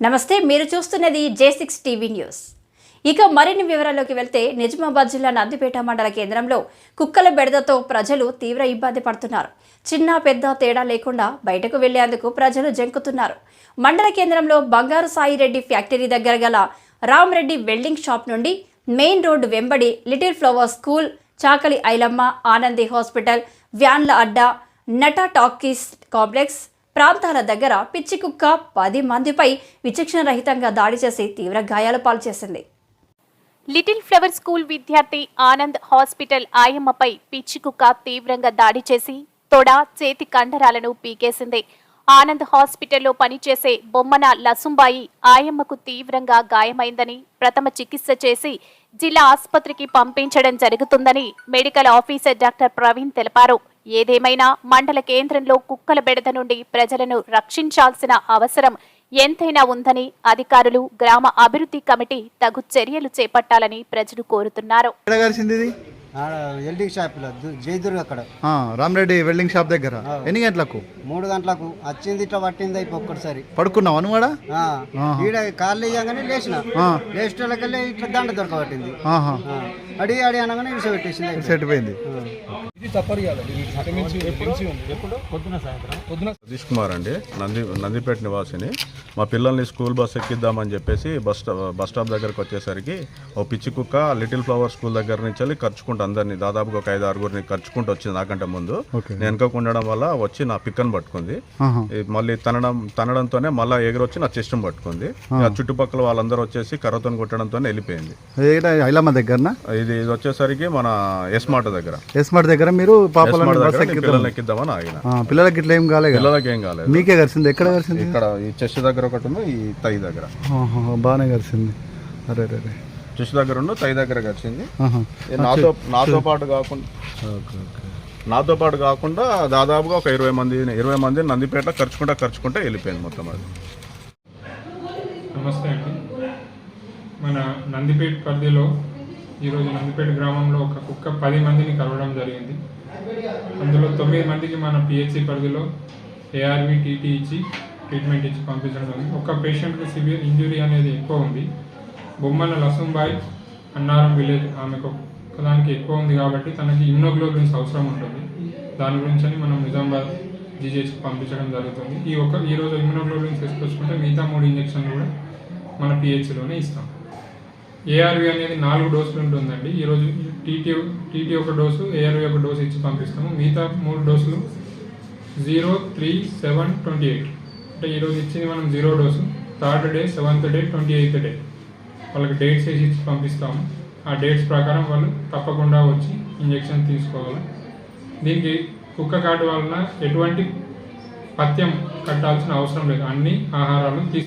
నమస్తే మీరు చూస్తున్నది జే సిక్స్ టీవీ న్యూస్ ఇక మరిన్ని వివరాల్లోకి వెళ్తే నిజామాబాద్ జిల్లా నందిపేట మండల కేంద్రంలో కుక్కల బెడదతో ప్రజలు తీవ్ర ఇబ్బంది పడుతున్నారు. చిన్న పెద్ద తేడా లేకుండా బయటకు వెళ్ళేందుకు ప్రజలు జంకుతున్నారు. మండల కేంద్రంలో బంగారు సాయిరెడ్డి ఫ్యాక్టరీ దగ్గర గల రామరెడ్డి వెల్డింగ్ షాప్ నుండి మెయిన్ రోడ్డు వెంబడి little flower school Chakali Ilamma Anandi hospital వ్యాన్ల అడ్డా నటా టాకీస్ కాంప్లెక్స్ ప్రాంతాల దగ్గర పిచ్చి కుక్క పది మందిపై విచక్షణ రహితంగా దాడి చేసి తీవ్ర గాయాల పాలు చేసింది. లిటిల్ ఫ్లవర్ స్కూల్ విద్యార్థి ఆనంద్ హాస్పిటల్ ఆయమ్మపై పిచ్చి కుక్క తీవ్రంగా దాడి చేసి తొడ చేతి కండరాలను పీకేసింది. ఆనంద్ హాస్పిటల్లో పనిచేసే బొమ్మన లసుంబాయి ఆయమ్మకు తీవ్రంగా గాయమైందని ప్రథమ చికిత్స చేసి జిల్లా ఆసుపత్రికి పంపించడం జరుగుతుందని మెడికల్ ఆఫీసర్ డాక్టర్ ప్రవీణ్ తెలిపారు. ఏదేమైనా మండల కేంద్రంలో కుక్కల బెడద నుండి ప్రజలను రక్షించాల్సిన అవసరం ఎంతైనా ఉందని అధికారులు గ్రామ అభివృద్ధి కమిటీ తగు చర్యలు చేపట్టాలని ప్రజలు కోరుతున్నారు. ఇది ఎల్డీ షాప్లో జయదుర్గ్ అక్కడ. ఆ, రామరెడ్డి వెల్డింగ్ షాప్ దగ్గర. ఎన్ని గంటలకు? మూడు గంటలకు. వచ్చింది ఇట్లా పట్టింది అయిపో ఒక్కటిసారి. పడుకున్నావు అనువాడా ఆ, ఈడ కాళ్ళు ఇయ్యంగానే లేచిన. లేచేటోళ్ళకెళ్ళి ఇట్లా దండ దొరకబట్టింది. అడిగి అడి అనగానే ఇడిచి పెట్టేసింది అయిపోయింది. సెట్ పోయింది. సతీష్ కుమార్ అండి. నంది నందిపేట నివాసిని. మా పిల్లల్ని స్కూల్ బస్ ఎక్కిద్దామని చెప్పేసి బస్ బస్ స్టాప్ దగ్గరకు వచ్చేసరికి ఓ పిచ్చి కుక్క లిటిల్ ఫ్లవర్ స్కూల్ దగ్గర నుంచి వెళ్ళి ఖర్చుకుంటూ అందరినీ దాదాపుగా ఒక ఐదు ఆరుగురిని ఖర్చుకుంటూ వచ్చింది నాకంటే ముందు నేను వెనకకు ఉండడం వల్ల వచ్చి నా పిక్కను పట్టుకుంది. మళ్ళీ తనడం తనడంతోనే మళ్ళీ ఎగురొచ్చి నా చెస్ట్ని పట్టుకుంది. ఇక చుట్టుపక్కల వాళ్ళందరూ వచ్చేసి కర్రతో కొట్టడంతోనే వెళ్ళిపోయింది. ఐలమ్మ దగ్గరనా? ఇది ఇది వచ్చేసరికి మన ఎస్మార్ట్ దగ్గర. ఎస్మార్ట్ దగ్గర మీరు దగ్గర ఎక్కిద్దామని ఆగిన. పిల్లలకి ఇట్లా ఏం కాలేదు. పిల్లలకి ఏం కాలేదు. మీకే కలిసింది ఎక్కడ కలిసింది ఇక్కడ ఈ చెస్ట్ దగ్గర ఒకటి ఉంది ఈ తై దగ్గర. బాగానే కలిసింది అరే అరే చెస్ట్ దగ్గర ఉన్న తై దగ్గర వచ్చింది. నాతో నాతో పాటు కాకుండా నాతో పాటు కాకుండా దాదాపుగా ఒక ఇరవై మంది ఇరవై మంది నందిపేట ఖర్చుకుంటా ఖర్చుకుంటా వెళ్ళిపోయింది మొత్తం అది. నమస్తే అండి. మన నందిపేట పరిధిలో ఈరోజు నందిపేట గ్రామంలో ఒక కుక్క పది మందిని కలవడం జరిగింది. అందులో తొమ్మిది మందికి మన పిహెచ్సి పరిధిలో ఏఆర్వి టీటీ ఇచ్చి ట్రీట్మెంట్ ఇచ్చి పంపించడం జరిగింది. ఒక పేషెంట్కి సివియర్ ఇంజురీ అనేది ఎక్కువ ఉంది. బొమ్మల లసంబాయ్ అన్నారం విలేజ్ ఆమెకు ఒకదానికి ఎక్కువ ఉంది కాబట్టి తనకి ఇమ్యూనోగ్లోబిన్స్ అవసరం ఉంటుంది. దాని గురించి అని మనం నిజామాబాద్ జీజేహెచ్కి పంపించడం జరుగుతుంది. ఈ ఒక ఈ రోజు ఇమ్యూనోగ్లోబిన్స్ తీసుకొచ్చుకుంటే మిగతా మూడు ఇంజక్షన్లు కూడా మన పిహెచ్లోనే ఇస్తాం. ఏఆర్వి అనేది నాలుగు డోసులు ఉంటుందండి. ఈరోజు టీటీ టీటీ ఒక డోసు ఏఆర్వి ఒక డోసు ఇచ్చి పంపిస్తాము. మిగతా మూడు డోసులు zero three seven twenty eight. అంటే ఈరోజు ఇచ్చింది మనం zero dose. Third day seventh day twenty eighth day. వాళ్ళకి డేట్స్ వేసి పంపిస్తాము. ఆ డేట్స్ ప్రకారం వాళ్ళు తప్పకుండా వచ్చి ఇంజెక్షన్ తీసుకోవాలి. దీనికి కుక్క కాటు వలన ఎటువంటి పథ్యం కట్టాల్సిన అవసరం లేదు. అన్ని ఆహారాలు తీసుకు